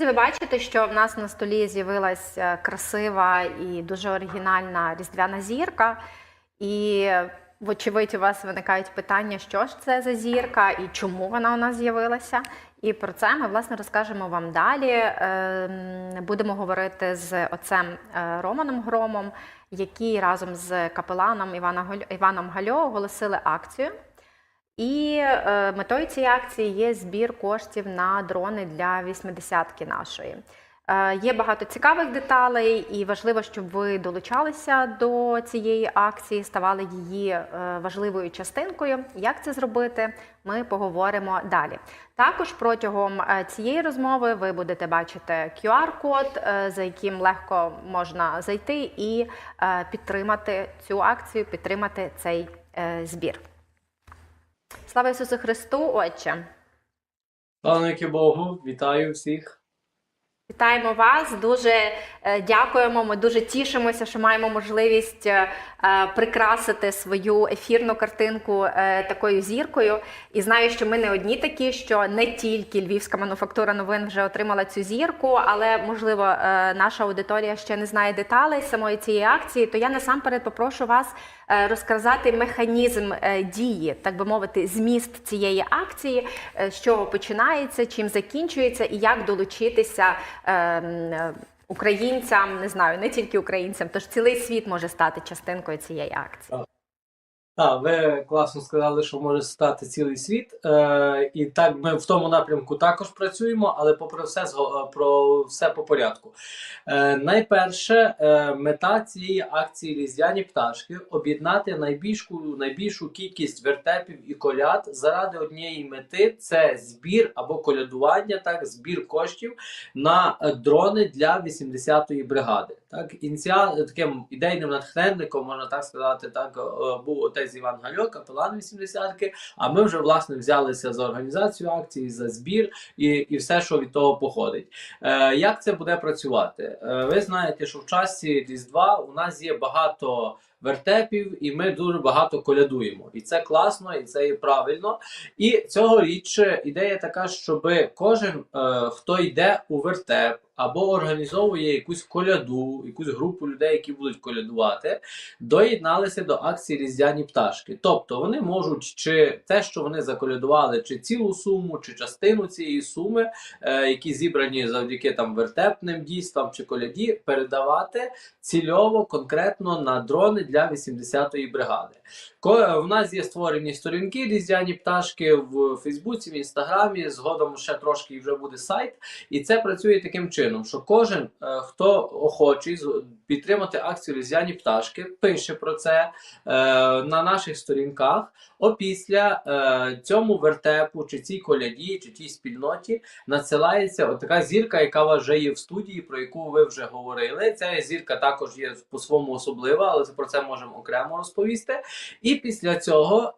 Ви бачите, що в нас на столі з'явилася красива і дуже оригінальна різдвяна зірка. І, вочевидь, у вас виникають питання, що ж це за зірка і чому вона у нас з'явилася. І про це ми власне розкажемо вам далі. Ем, Будемо говорити з отцем е, Романом Громом, який разом з капеланом Іваном Гальо оголосили акцію. І е, метою цієї акції є збір коштів на дрони для вісьмидесятки нашої. Е, є багато цікавих деталей, і важливо, щоб ви долучалися до цієї акції, ставали її е, важливою частинкою. Як це зробити, ми поговоримо далі. Також протягом цієї розмови ви будете бачити QR-код, за яким легко можна зайти і підтримати цю акцію, підтримати цей збір. Слава Ісусу Христу, Отче! Слава Богу, вітаю всіх. Вітаємо вас, дуже е, дякуємо. Ми дуже тішимося, що маємо можливість е, е, прикрасити свою ефірну картинку такою зіркою. І знаю, що ми не одні такі, що не тільки Львівська мануфактура новин вже отримала цю зірку, але можливо наша аудиторія ще не знає деталей самої цієї акції. То я насамперед попрошу вас розказати механізм е, дії, так би мовити, зміст цієї акції, е, з чого починається, чим закінчується, і як долучитися е, е, українцям, не знаю, не тільки українцям, тож цілий світ може стати частинкою цієї акції. Так, ви класно сказали, що може стати цілий світ. Е, і так ми в тому напрямку також працюємо, але попри все е, про все по порядку. Е, найперше, е, мета цієї акції Різдвяні пташки об'єднати найбільшу, найбільшу кількість вертепів і коляд заради однієї мети це збір або колядування, так, збір коштів на дрони для 80-ї бригади. Так, ініціа таким ідейним натхненником, можна так сказати, так е, був отець Іван Гальо, капелан 80-ки. А ми вже власне взялися за організацію акції, за збір і, і все, що від того походить. Е, як це буде працювати? Е, ви знаєте, що в часі Різдва у нас є багато вертепів, і ми дуже багато колядуємо. І це класно, і це є правильно. І цьогоріч ідея така, щоб кожен, е, хто йде у вертеп або організовує якусь коляду, якусь групу людей, які будуть колядувати, доєдналися до акції Різдвяні пташки. Тобто вони можуть чи те, що вони заколядували, чи цілу суму, чи частину цієї суми, е, які зібрані завдяки там вертепним дійствам чи коляді, передавати цільово конкретно на дрони для 80-ї бригади. В нас є створені сторінки різдвяні пташки в Фейсбуці, в Інстаграмі. Згодом ще трошки вже буде сайт. І це працює таким чином, що кожен, е, хто охочий підтримати акцію різдвяні пташки, пише про це е, на наших сторінках. Опісля е, цьому вертепу, чи цій коляді, чи тій спільноті надсилається така зірка, яка у вас вже є в студії, про яку ви вже говорили. Ця зірка також є по-своєму особлива, але про це можемо окремо розповісти. І після цього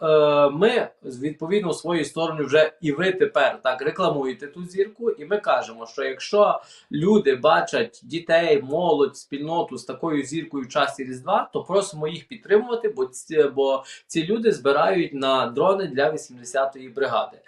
ми відповідно свою сторону вже і ви тепер так рекламуєте ту зірку, і ми кажемо, що якщо люди бачать дітей, молодь, спільноту з такою зіркою в часі Різдва, то просимо їх підтримувати, бо ці, бо ці люди збирають на дрони для 80-ї бригади.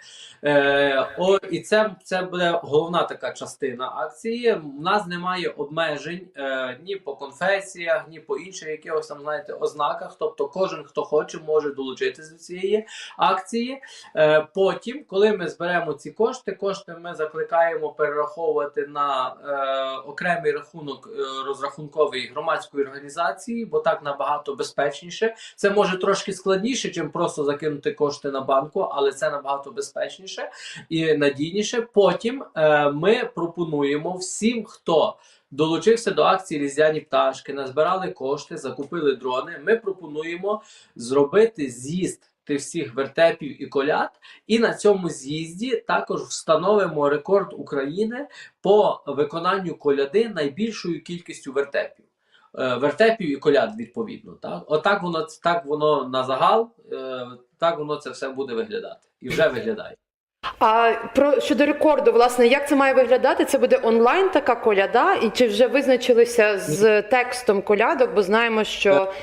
Е, о, і це, це буде головна така частина акції. У нас немає обмежень е, ні по конфесіях, ні по інших якихось там знаєте ознаках. Тобто, кожен хто хоче, може долучитися до цієї акції. Е, потім, коли ми зберемо ці кошти, кошти ми закликаємо перераховувати на е, окремий рахунок е, розрахунковий громадської організації, бо так набагато безпечніше. Це може трошки складніше, чим просто закинути кошти на банку, але це набагато безпечніше і надійніше. Потім е, ми пропонуємо всім, хто долучився до акції Різдвяні пташки, назбирали кошти, закупили дрони. Ми пропонуємо зробити з'їзд всіх вертепів і коляд, і на цьому з'їзді також встановимо рекорд України по виконанню коляди найбільшою кількістю вертепів. Е, Вертепів і коляд відповідно. Так? Отак воно так воно на загал, е, так воно це все буде виглядати і вже виглядає. А про щодо рекорду, власне, як це має виглядати? Це буде онлайн така коляда, і чи вже визначилися з текстом колядок? Бо знаємо, що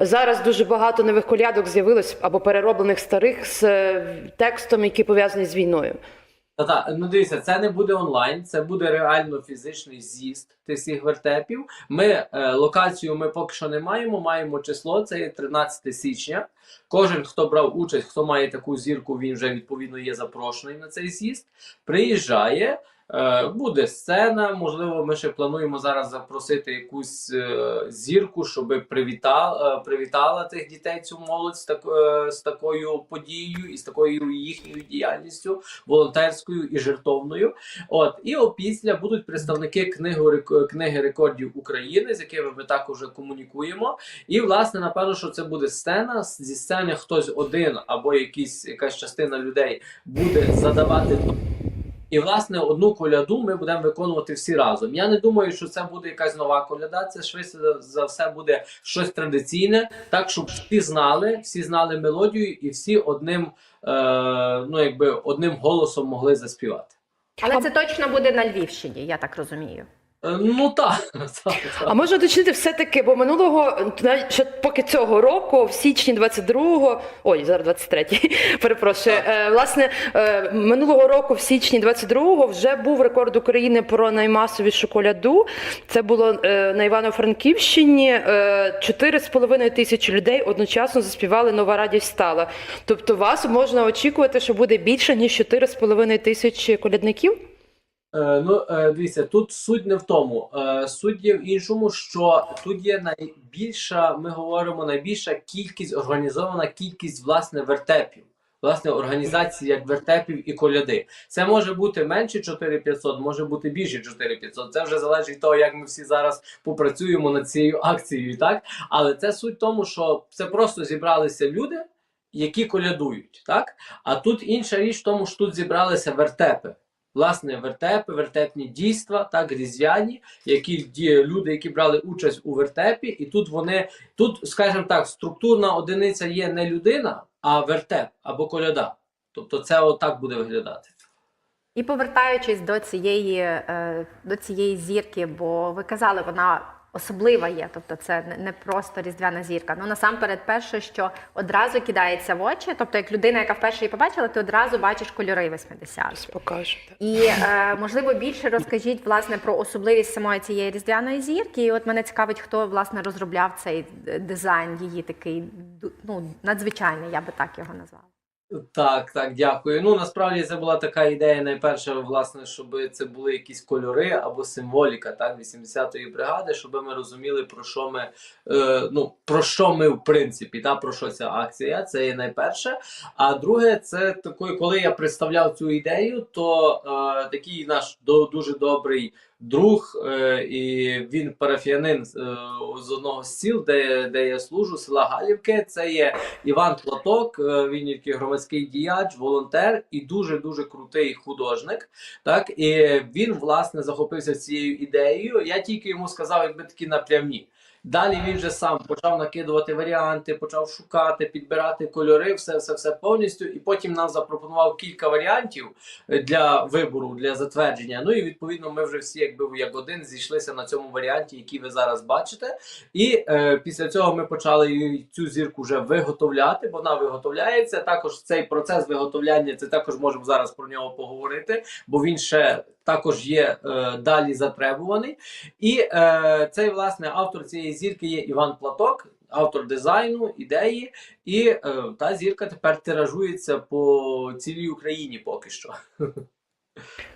зараз дуже багато нових колядок з'явилось або перероблених старих з е, текстом, який пов'язаний з війною. Та-та, ну дивіться, це не буде онлайн, це буде реально фізичний з'їзд всіх вертепів. Ми е, локацію ми поки що не маємо. Маємо число, це є 13 січня. Кожен, хто брав участь, хто має таку зірку, він вже відповідно є запрошений на цей з'їзд. Приїжджає. Е, Буде сцена, можливо, ми ще плануємо зараз запросити якусь е, зірку, щоб привітала, е, привітала тих дітей, цю молодь з, так, з такою подією і з такою їхньою діяльністю волонтерською і жертовною. От і опісля будуть представники книги, книги рекордів України, з якими ми також комунікуємо. І власне, напевно, що це буде сцена. Зі сцени хтось один або якісь якась частина людей буде задавати. І власне одну коляду ми будемо виконувати всі разом. Я не думаю, що це буде якась нова коляда. Це швидше за- все буде щось традиційне, так щоб всі знали, всі знали мелодію, і всі одним, е, ну якби одним голосом могли заспівати. Але це точно буде на Львівщині, я так розумію. Е, ну так, так, А можна уточнити все-таки, бо минулого, ще поки цього року, в січні 22-го, ой, зараз 23-й, перепрошую, е, власне, е, минулого року, в січні 22-го, вже був рекорд України про наймасовішу коляду. Це було е, на Івано-Франківщині. Е, 4,5 тисячі людей одночасно заспівали Нова радість стала. Тобто вас можна очікувати, що буде більше, ніж 4,5 тисячі колядників? Е, ну, е, дивіться, тут суть не в тому. Е, суть є в іншому, що тут є найбільша, ми говоримо, найбільша кількість, організована кількість власне вертепів. Власне, організації як вертепів і коляди. Це може бути менше 4500, може бути більше 4500. Це вже залежить від того, як ми всі зараз попрацюємо над цією акцією, так? Але це суть в тому, що це просто зібралися люди, які колядують, так? А тут інша річ в тому, що тут зібралися вертепи. Власне, вертепи, вертепні дійства, так, різдвяні, які люди, які брали участь у вертепі, і тут вони, тут, скажімо так, структурна одиниця є не людина, а вертеп або коляда. Тобто це отак буде виглядати. І повертаючись до цієї, е, до цієї зірки, бо ви казали, вона особлива є, тобто це не- просто різдвяна зірка. Ну насамперед, перше, що одразу кидається в очі, тобто як людина, яка вперше її побачила, ти одразу бачиш кольори 80-х. Покажу. І е, можливо більше розкажіть власне про особливість самої цієї різдвяної зірки. І от мене цікавить, хто власне розробляв цей дизайн, її такий ну надзвичайний, я би так його назвала. Так, так, дякую. Ну насправді це була така ідея, найперше, власне, щоб це були якісь кольори або символіка, так, 80-ї бригади, щоб ми розуміли, про що ми, е, ну, про що ми в принципі, та, про що ця акція. Це є найперше. А друге, це такою, коли я представляв цю ідею, то е, такий наш до, дуже добрий друг, е, і він парафіянин е, з одного з сіл, де, де я служу, села Галівки. Це є Іван Платок, е, він який громадський діяч, волонтер і дуже дуже крутий художник. Так і він власне захопився цією ідеєю. Я тільки йому сказав, якби такі напрямні. Далі він вже сам почав накидувати варіанти, почав шукати, підбирати кольори, все, все, все повністю. І потім нам запропонував кілька варіантів е, для вибору, для затвердження. Ну і відповідно ми вже всі, якби як один, зійшлися на цьому варіанті, який ви зараз бачите. І е, після цього ми почали цю зірку вже виготовляти, бо вона виготовляється. Також цей процес виготовляння, це також можемо зараз про нього поговорити, бо він ще також є е, далі затребуваний. І е, цей власне автор цієї зірки є Іван Платок. Автор дизайну, ідеї, і е, та зірка тепер тиражується по цілій Україні поки що.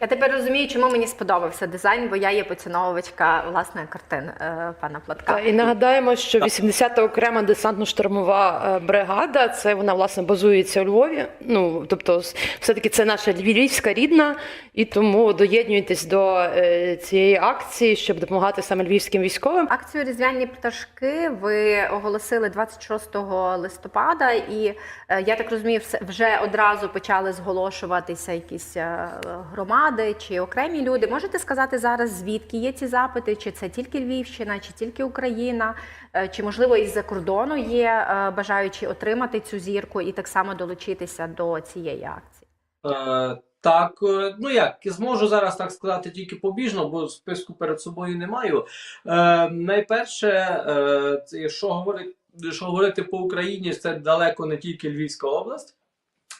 Я тепер розумію, чому мені сподобався дизайн, бо я є поціновувачка власне картин е, пана Платка. І нагадаємо, що 80-та окрема десантно-штурмова е, бригада, це вона власне базується у Львові. Ну тобто, все-таки це наша львівська рідна, і тому доєднуйтесь до е, цієї акції, щоб допомагати саме львівським військовим. Акцію Різдвяні пташки ви оголосили 26 листопада, і е, я так розумію, вже одразу почали зголошуватися якісь е, громади чи окремі люди. Можете сказати зараз, звідки є ці запити? Чи це тільки Львівщина, чи тільки Україна, Е, чи можливо із-за кордону є е, бажаючі отримати цю зірку і так само долучитися до цієї акції? Е, так, ну як, зможу зараз так сказати тільки побіжно, бо списку перед собою не маю. Е, найперше, е, це, що, говорити, що говорити по Україні, це далеко не тільки Львівська область.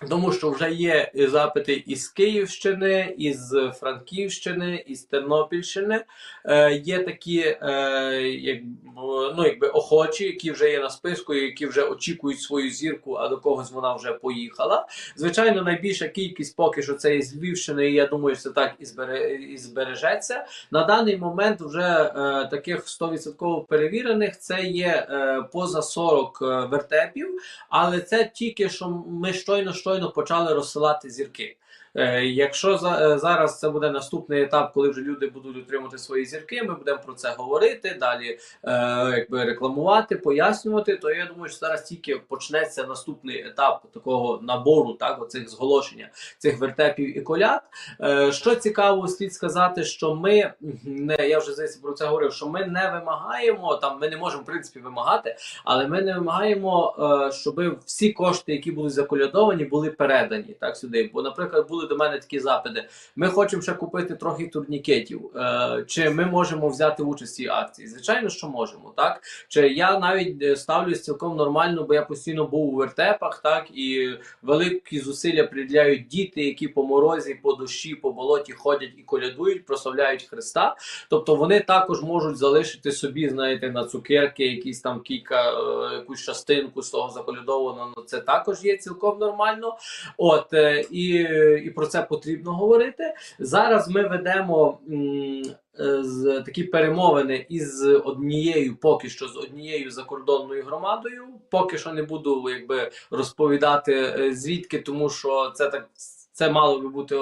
Тому що вже є запити із Київщини, із Франківщини, із Тернопільщини. Е, є такі е, як, ну, якби охочі, які вже є на списку, які вже очікують свою зірку, а до когось вона вже поїхала. Звичайно, найбільша кількість поки що це із Львівщини, і я думаю, що так і, збере, і збережеться. На даний момент вже е, таких 100% перевірених це є е, поза 40 е, вертепів, але це тільки що ми щойно щойно почали розсилати зірки. Е, Якщо е, зараз це буде наступний етап, коли вже люди будуть отримати свої зірки, ми будемо про це говорити, далі е, якби рекламувати, пояснювати. То я думаю, що зараз тільки почнеться наступний етап такого набору, так, оцих зголошення цих вертепів і коляд. Що цікаво, слід сказати, що ми не я вже здається про це говорив, що ми не вимагаємо там, ми не можемо в принципі вимагати, але ми не вимагаємо, щоб всі кошти, які були заколядовані, були передані так сюди. Бо, наприклад, були до мене такі запити. Ми хочемо ще купити трохи турнікетів. Е, чи ми можемо взяти участь в цій акції? Звичайно, що можемо, так чи я навіть е, ставлюсь цілком нормально, бо я постійно був у вертепах, так і великі зусилля приділяють діти, які по морозі, по дощі, по болоті ходять і колядують, прославляють Христа. Тобто вони також можуть залишити собі, знаєте, на цукерки, якісь там кілька, е, якусь частинку з того заколядованого. Це також є цілком нормально. От е, і, і про це потрібно говорити. Зараз ми ведемо. е, З такі перемовини із однією, поки що з однією закордонною громадою. Поки що не буду якби розповідати е, звідки, тому що це так це мало би бути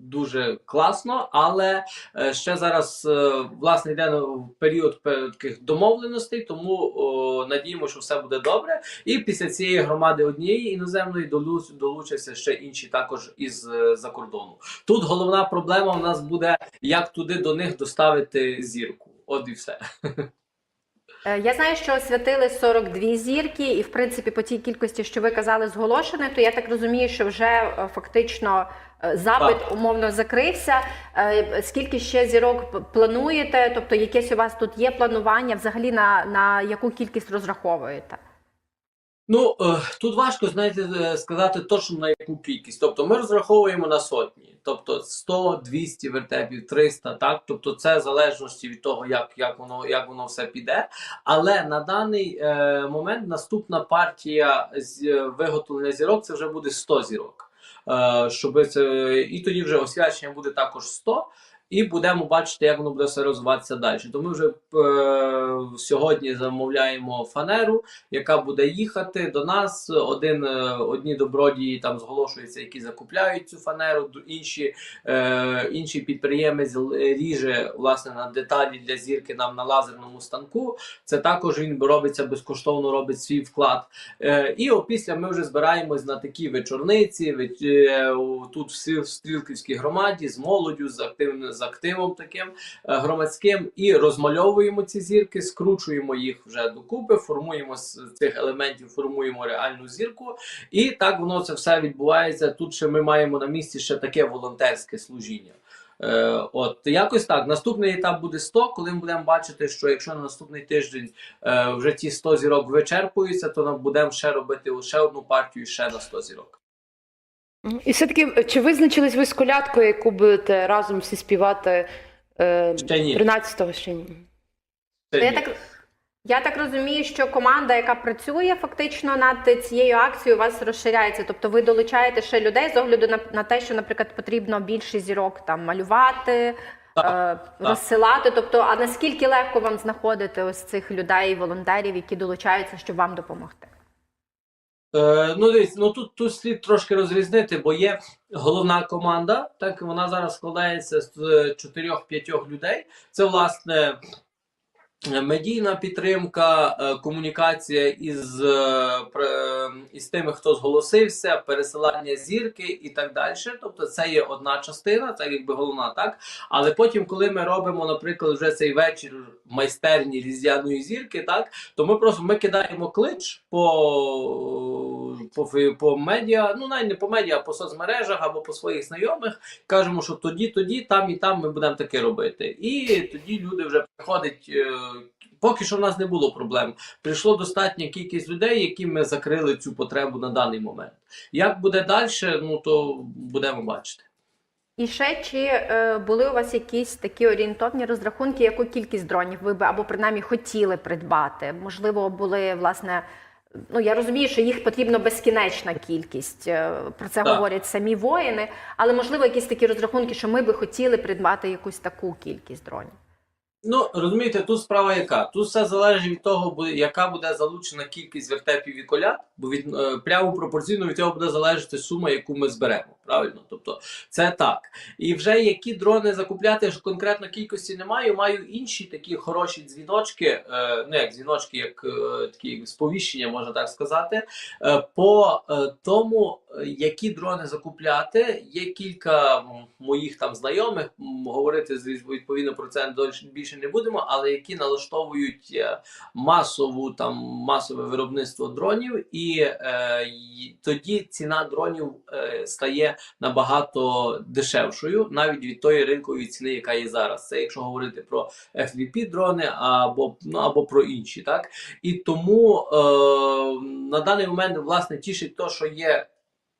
дуже класно, але е, ще зараз е, власне йде період пе- таких домовленостей, тому надіємо, що все буде добре. І після цієї громади однієї іноземної долу- долучаться ще інші також із е, за кордону. Тут головна проблема у нас буде, як туди до них доставити зірку. От і все. Е, Я знаю, що освятили 42 зірки, і в принципі, по тій кількості, що ви казали, зголошене, то я так розумію, що вже е, фактично запит запит умовно закрився. Е, Скільки ще зірок плануєте? Тобто, якесь у вас тут є планування взагалі на, на яку кількість розраховуєте? Ну е, тут важко знаєте е, сказати точно на яку кількість. Тобто ми розраховуємо на сотні, тобто 100, 200 вертепів, 300, так. Тобто, це в залежності від того, як, як воно як воно все піде. Але на даний е, момент наступна партія з е, виготовлення зірок це вже буде 100 зірок. Щоб це і тоді вже освячення буде також 100. І будемо бачити, як воно буде все розвиватися далі. То ми вже е, сьогодні замовляємо фанеру, яка буде їхати до нас. Один е, одні добродії там зголошуються, які закупляють цю фанеру. Інші, е, інший підприємець ріже власне на деталі для зірки нам на лазерному станку. Це також він робиться безкоштовно, робить свій вклад. Е, і опісля ми вже збираємось на такі вечорниці. веч- е, тут в Стрілківській громаді з молоддю, з активним з активом таким е, громадським, і розмальовуємо ці зірки, скручуємо їх вже докупи, формуємо з цих елементів, формуємо реальну зірку. І так воно це все відбувається. Тут ще ми маємо на місці ще таке волонтерське служіння. Е, от якось так. Наступний етап буде 100, коли ми будемо бачити, що якщо на наступний тиждень е, вже ті 100 зірок вичерпуються, то нам будемо ще робити ще одну партію ще на 100 зірок. І все-таки, чи визначились ви з колядкою, яку будете разом всі співати е, Ще ні. 13-го ще ні? Це Я ні. так, я так розумію, що команда, яка працює фактично над цією акцією, у вас розширяється. Тобто ви долучаєте ще людей з огляду на, на те, що, наприклад, потрібно більше зірок там малювати, е, розсилати. Тобто, а наскільки легко вам знаходити ось цих людей, волонтерів, які долучаються, щоб вам допомогти? Е, ну, дивіться, ну тут, тут слід трошки розрізнити, бо є головна команда, так вона зараз складається з 4-5 людей. Це власне медійна підтримка, е, комунікація із, е, із тими, хто зголосився, пересилання зірки і так далі. Тобто, це є одна частина, це якби головна, так. Але потім, коли ми робимо, наприклад, вже цей вечір майстерні різдвяної зірки, так то ми просто ми кидаємо клич по, по, по медіа, ну навіть не по медіа, а по соцмережах або по своїх знайомих. Кажемо, що тоді, тоді, там і там ми будемо таке робити. І тоді люди вже приходять. е, поки що в нас не було проблем. Прийшло достатня кількість людей, які ми закрили цю потребу на даний момент. Як буде далі, ну то будемо бачити. І ще чи е, були у вас якісь такі орієнтовні розрахунки, яку кількість дронів ви би або принаймні хотіли придбати? Можливо, були власне. Ну я розумію, що їх потрібно безкінечна кількість. е, Про це Так. говорять самі воїни, але можливо якісь такі розрахунки, що ми би хотіли придбати якусь таку кількість дронів. Ну розумієте, тут справа яка? Тут все залежить від того, яка буде залучена кількість вертепів і колят, бо від е, прямо пропорційно від цього буде залежати сума, яку ми зберемо. Правильно? Тобто це так. І вже які дрони закупляти ж конкретно кількості немає. Маю інші такі хороші дзвіночки, е, ну як дзвіночки, як е, такі сповіщення, можна так сказати. Е, по тому, які дрони закупляти, є кілька моїх там знайомих. Говорити відповідно про це більше не будемо, але які налаштовують е, масову там масове виробництво дронів, і, е, тоді ціна дронів е, стає набагато дешевшою, навіть від тої ринкової ціни, яка є зараз. Це якщо говорити про FVP дрони або ну або про інші, так і тому е, на даний момент власне тішить то, що є.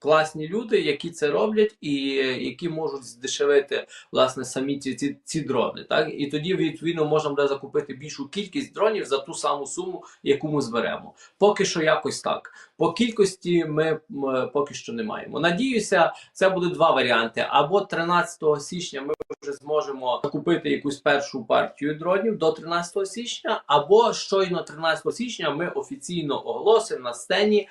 Класні люди, які це роблять, і які можуть здешевити власне самі ці, ці, ці дрони. Так і тоді відповідно можна буде закупити більшу кількість дронів за ту саму суму, яку ми зберемо. Поки що якось так. По кількості ми м, поки що не маємо. Надіюся, це будуть два варіанти. Або 13 січня ми вже зможемо закупити якусь першу партію дронів до 13 січня, або щойно 13 січня ми офіційно оголосимо на сцені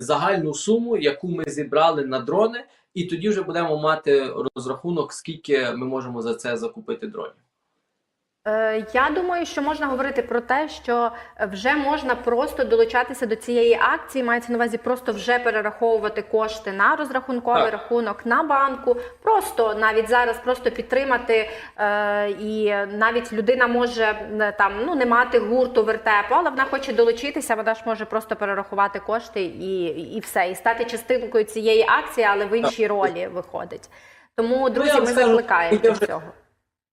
загальну суму, яку ми зібрали на дрони, і тоді вже будемо мати розрахунок, скільки ми можемо за це закупити дронів. Е, Я думаю, що можна говорити про те, що вже можна просто долучатися до цієї акції. Мається на увазі просто вже перераховувати кошти на розрахунковий Так. рахунок на банку. Просто навіть зараз просто підтримати. Е, і навіть людина може е, там ну не мати гурту вертепу, але вона хоче долучитися. Вона ж може просто перерахувати кошти і, і все, і стати частинкою цієї акції, але в іншій ролі виходить. Тому, друзі, Ну, ми закликаємо до цього.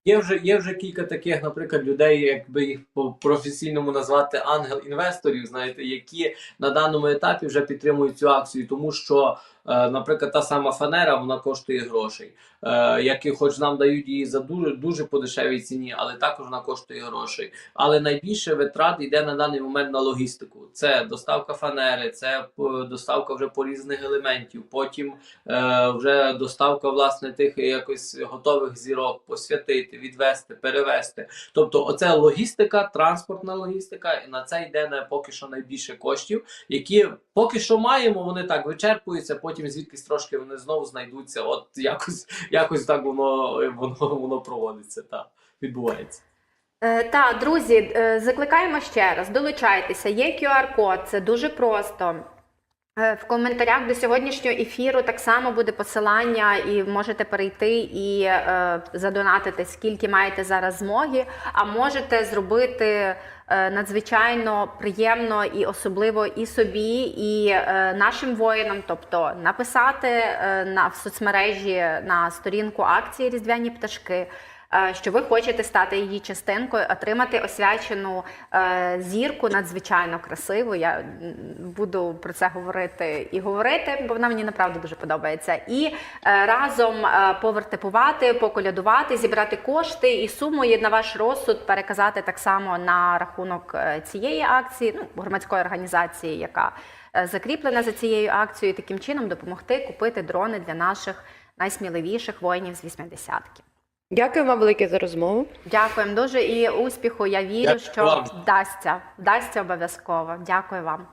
Є вже є вже кілька таких, наприклад, людей, якби їх по професійному назвати ангел-інвесторів, знаєте, які на даному етапі вже підтримують цю акцію, тому що, е, наприклад, та сама фанера вона коштує грошей, е, які хоч нам дають її за дуже дуже по дешевій ціні, але також вона коштує грошей. Але найбільше витрат йде на даний момент на логістику. Це доставка фанери, це е, доставка вже порізних елементів. Потім е, вже доставка власне тих якось готових зірок, посвятити, відвести, перевести. Тобто, оце логістика, транспортна логістика, і на це йде на поки що найбільше коштів, які поки що маємо. Вони так вичерпуються. Потім звідкись трошки вони знову знайдуться. От якось, якось так воно воно воно проводиться. Та відбувається. Е, Та, друзі, е, закликаємо ще раз, долучайтеся. Є QR-код, це дуже просто. Е, В коментарях до сьогоднішнього ефіру так само буде посилання, і можете перейти і е, задонатити, скільки маєте зараз змоги. А можете зробити е, надзвичайно приємно і особливо і собі, і е, нашим воїнам, тобто написати е, на в соцмережі на сторінку акції Різдвяні пташки. Е, Що ви хочете стати її частинкою, отримати освячену е, зірку надзвичайно красиву. Я буду про це говорити і говорити, бо вона мені направду дуже подобається. І е, разом повертипувати, поколядувати, зібрати кошти і суму є на ваш розсуд переказати так само на рахунок цієї акції, ну громадської організації, яка закріплена за цією акцією, таким чином допомогти купити дрони для наших найсміливіших воїнів з 80-ки. Дякую вам велике за розмову. Дякуємо дуже і успіху. Я вірю, Дякую що вам. вдасться. Вдасться обов'язково. Дякую вам.